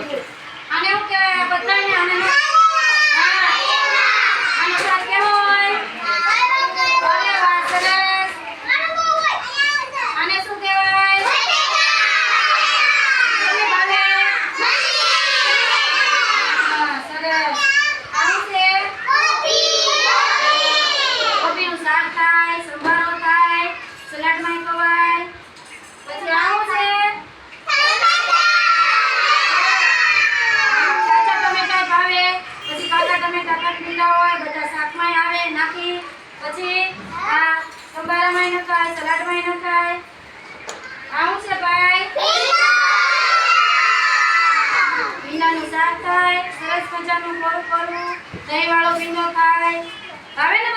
શું કહેવાય? આ બધાને આને ન- હા. આનો શાક કેવો હોય અરે વાહ સરસ આને શું કહેવાય કોને ભાવે હા સરસ આવું છે કોબીનું શાક થાય સંભારો થાય સલાડમાં ખવાય પછી આવું છે કાચા ટમેટા ભાવે પછી કાચા ટમેટા લીધા હોય, બધા શાકમાં આવે, નાખી, પછી આ સંભારામાં નખાય સલાડમાં નખાય આવું છે ભાઈ. ભીંડાનું શાક થાય, સરસ મજાનું કોરું કોરું દહીં વાળો ભીંડો ખાય. આવે ને